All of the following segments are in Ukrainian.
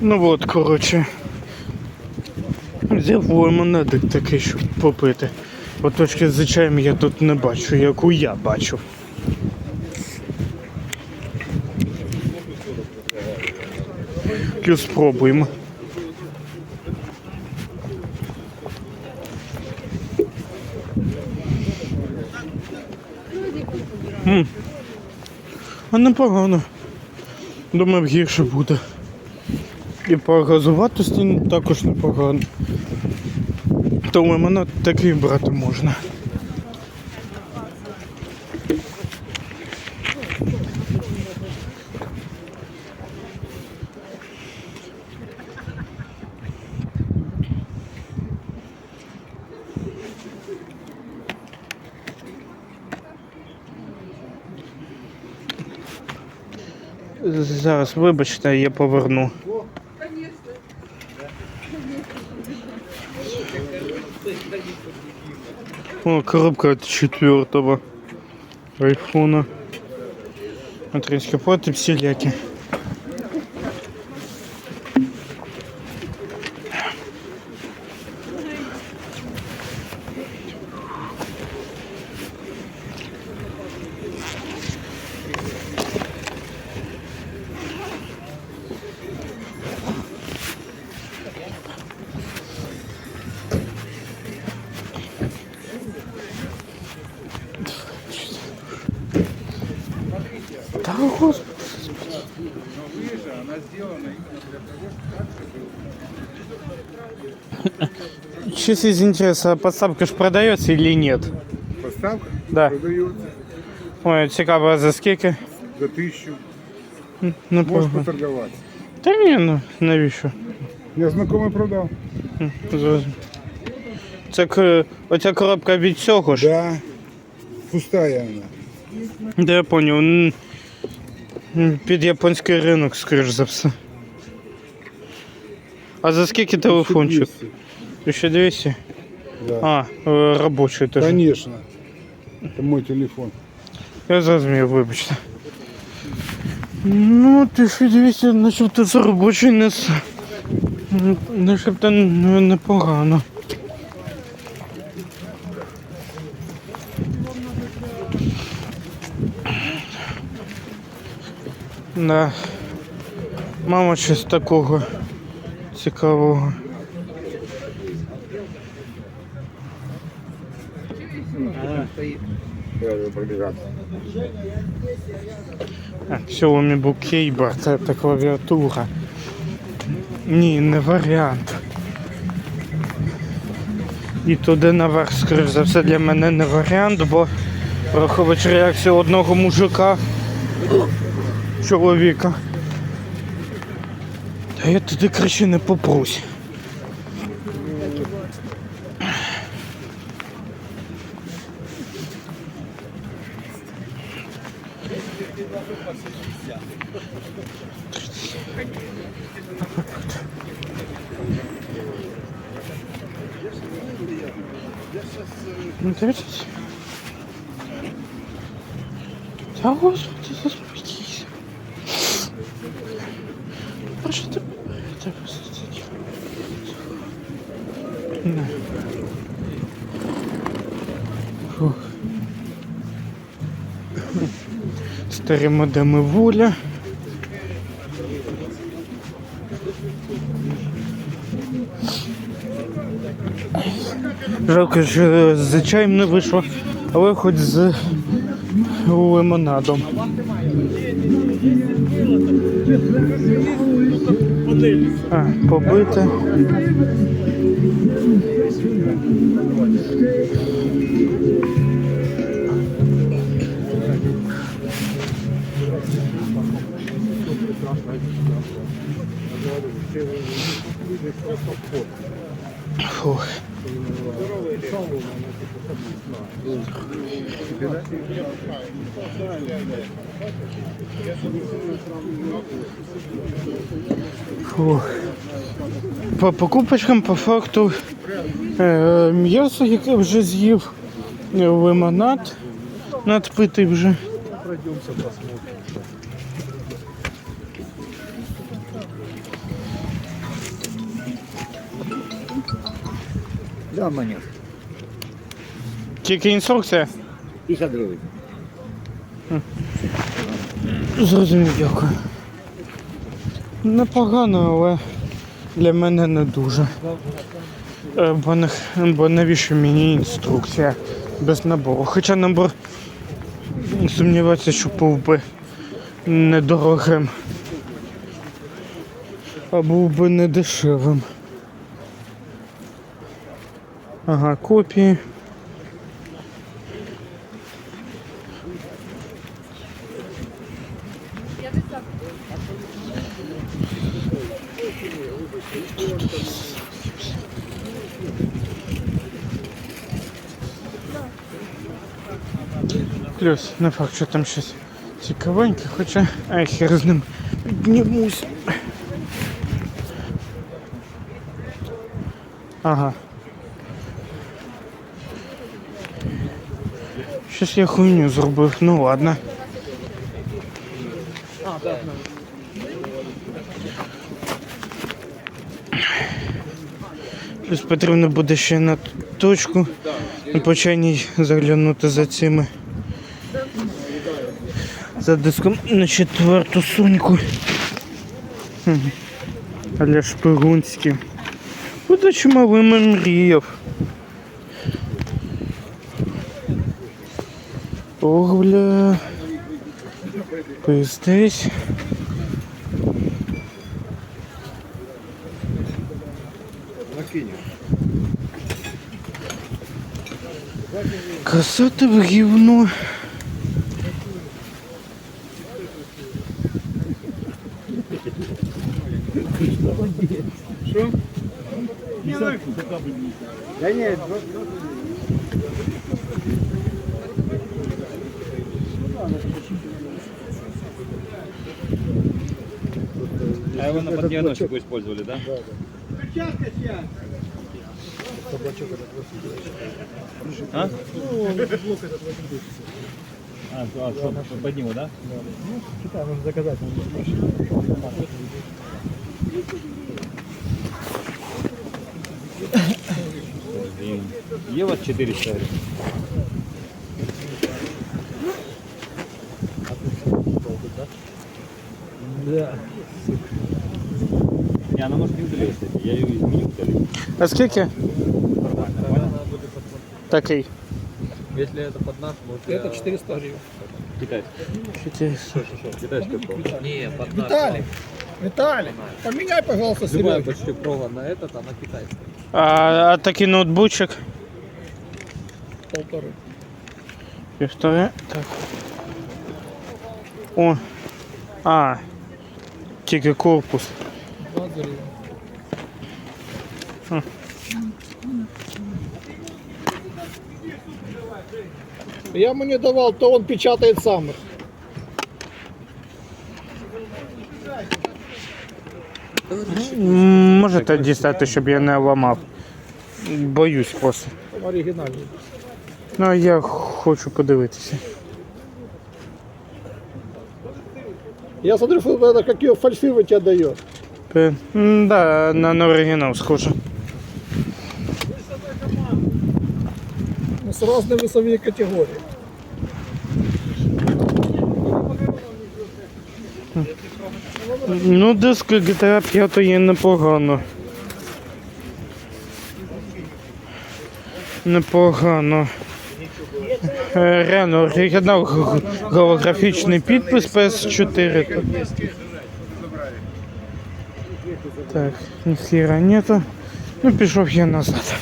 Ну от, коротше. Взяв лимонадик такий, щоб попити. Бо точки з я тут не бачу, яку я бачу. Спробуємо. А непогано. Думав гірше буде. І по газуватості також непогано. То мене такий брати можна. Зараз, вибачте, я поверну. О, коробка от четвертого айфона. Материнські плати всілякі. Та господи. Чисто из интереса, подставка ж продается или нет? Поставка Да. продается Ой, цікаво, а за скільки? за тисячу. Не Можеш погано. поторгувати. Та ні, ну навіщо? Я знайомий продав. Зрозумів. Це к- оця коробка від цього ж. Да. Пустая вона. Да я поняв. Під японський ринок, скоріш за все. А за скільки телефончик? 1200? Да. А, е, робочий теж. Конечно. Это мой телефон. Я зрозумів, вибачте. Ну, 1200, начебто це робочий не начебто не- непогано. Да. Мама щось такого цікавого. Xiaomi Book Keyboard, це та клавіатура. Ні, не варіант. І туди наверх, скоріш за все, для мене не варіант, бо враховуючи реакцію одного мужика, чоловіка. Та я туди краще не попрусь. Ну, дивіться. Та господи, заспокійся. Це Не. Фух. Старі модеми воля. Жалко, що з чаєм не вийшло, але хоч з лимонадом. А, побите. Фух. Фух. По покупочкам по факту е, м'ясо, яке вже з'їв, е, лимонад надпитий вже. Да, маняк. Тільки інструкція? 50 гривень. Зрозумів, дякую. Непогано, але для мене не дуже. Е, Бо, не, бо навіщо мені інструкція без набору? Хоча набор сумніваюся, що був би недорогим. А був би недешевим. Ага, копії. Плюс, не факт, що там щось цікавеньке, хоча ай, хер з ним піднімусь. Ага. Щось я хуйню зробив, ну ладно. Плюс потрібно буде ще на точку по чайній заглянути за цими. За диском на четверту соньку. Хм. Але шпигунські. Куди чималими мріяв. Ох, бля. Пиздись. Красота в гівно. Да нет, А его на подъемничку использовали, да? А? А, а что, под него, да? Блин. Ева 400 гривен. Не, она может не удалить, кстати. Я ее изменю, удалю. А скільки? Нормально. Такий. Если это под наш, будет это 400 гривен. Китайский. 400. Китайская пробка. Не, под наш. Виталий, Виталий, поменяй, пожалуйста, Любая Сережу. почти провод на этот, она китайская. А, а такий ноутбучик? Полторы. Півтори. Так. О. А. Тільки корпус. 20 гривен. Я ему не давал, то он печатает сам. их. М, Можете дістати, щоб я не ламав. Боюсь просто. Он оригинальный. Ну, а я хочу подивитися. Я смотрю, что это какие фальшивые тебе дает. Пе- Да, на, на оригінал схоже. Ну, с разной весовые категории. Ну, диск GTA 5 є непогано. Непогано. Е, Реально, оригінал голографічний підпис PS4. Так, ніхіра нету. Ну, пішов я назад.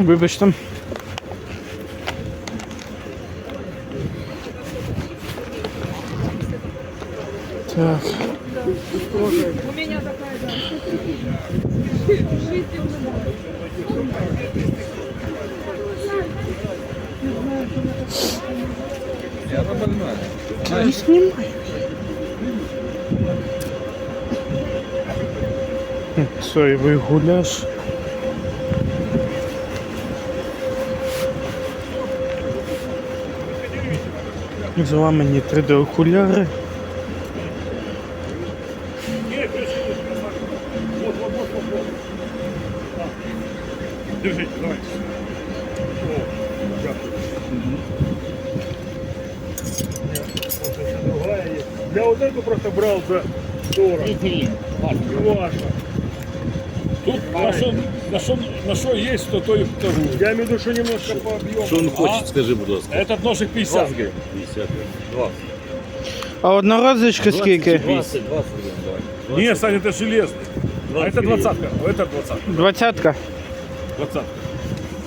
Вибачте. Так. У меня такая, да. Жить не надо. И она больная. Не снимай. Соєвий гуляш. Зламані 3D окуляри. Держите, давайте. О, дякую. Другая есть. Я вот эту просто брал за 40. Не важно. Тут на що, на, що, на що є, то то і вторую. Я имею в виду, что немножко по объему. Що він хоче, скажи, будь ласка. Этот ножик 50. 50. 20. А одноразочка скільки? 20, 20, давай. Ні, Саня, це железний. А это двадцатка, а это двадцатка. Двадцятка. Двадцатка.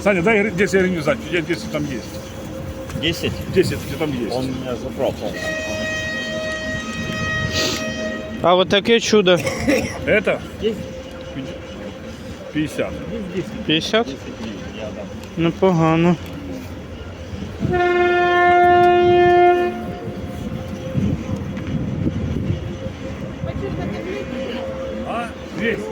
Саня, дай 10 гривен сзади, я 10 там есть. 10? 10 где там есть. Он меня забрал, по-моему. А от таке чудо. Это? 50. 50? Непогано. А? 200.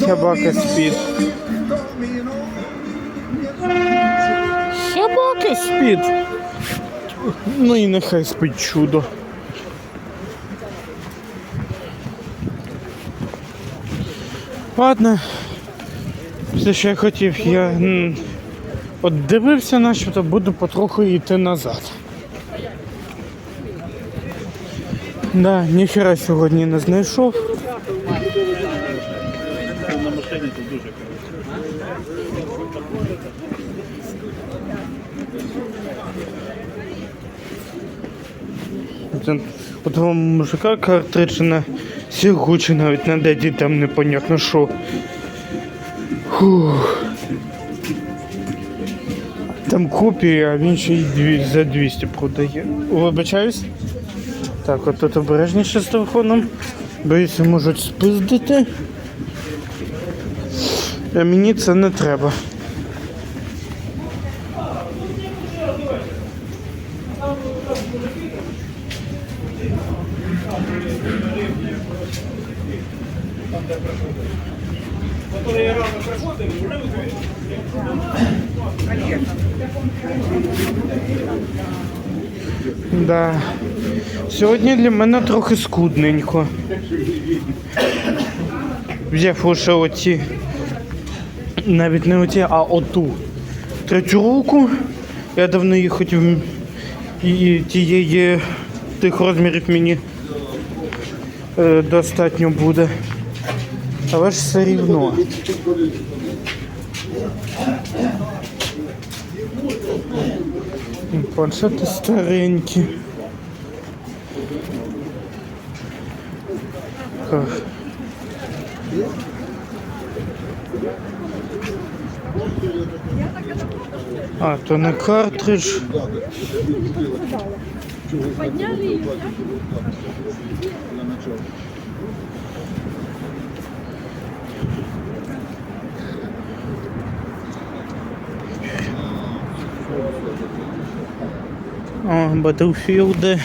Собака спить. Собака спить. Ну і нехай спить чудо. Ладно. Все, що я хотів, я от дивився, начебто буду потроху йти назад. Да, ніхера сьогодні не знайшов. На машині тут дуже Це у того мужика картридж на сігучі навіть на деді там непонятно що. Фух. Там копії, а він ще й за 200 продає. Вибачаюсь. Так, от тут обережніше з телефоном. Боюся, можуть спиздити. А мені це не треба. Да. Сьогодні для мене трохи скудненько. Взяв лише оці. Навіть не оці, а оту. Третю руку. Я давно її хотів. І тієї тих розмірів мені е, достатньо буде. Але ж все рівно. Планшети старенькі. Так. А, то не картридж. Подняли ее, О, Battlefield.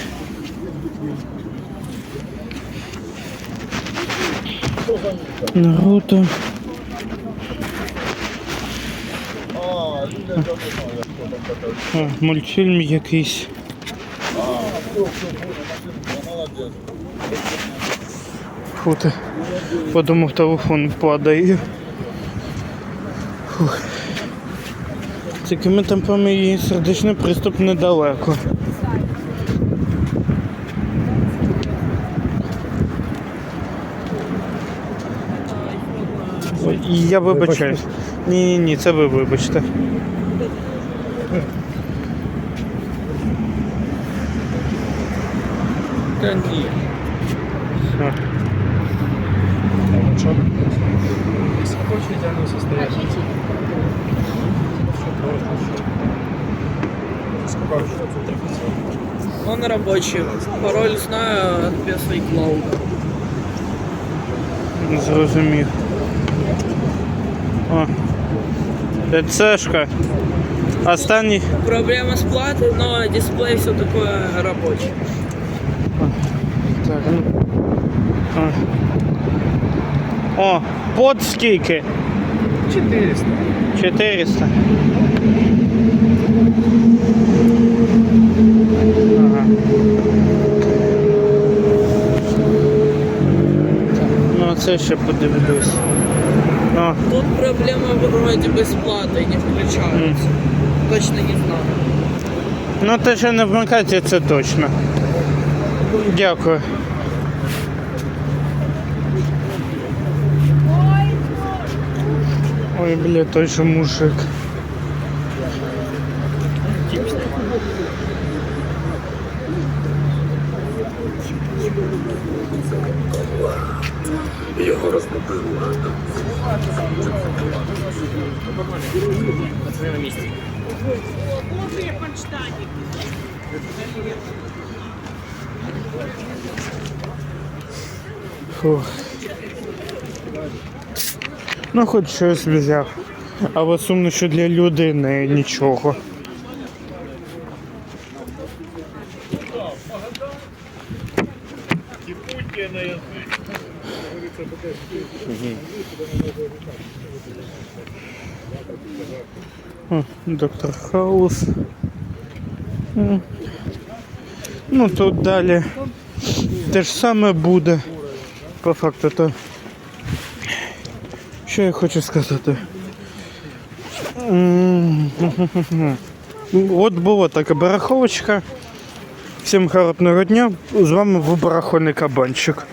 Наруто. А, мультфільм якийсь. Фу ти. Подумав, телефон падає. Фух. Такими темпами і сердечний приступ недалеко. Ой, Я вибачаюсь. Ні, ні, ні, це ви вибачте. Да нет. Все. Если хочешь идеальное состояние. Он рабочий. Пароль знаю от PS Cloud. Зрозумів. О. ЕЦшка. Останній. Проблема с платой, но дисплей все такое рабочий. О. Под скільки? 400. 400. Ага. Ну, це ще подивлюсь. О, Тут проблема с платой не включается. Точно не знаю. ну те, що не вмикається, це точно. Дякую. Ой, бля, той же мужик. Його розбудило. Пацани на місці. Боже, подштанник. Фух. Ну, хоч щось взяв. Але сумно, що для людини нічого. О, Доктор Хаус. Ну тут далі те ж саме буде. По факту то. Що я хочу сказати? От була така бараховочка. Всім гарного дня. З вами був барахольний кабанчик.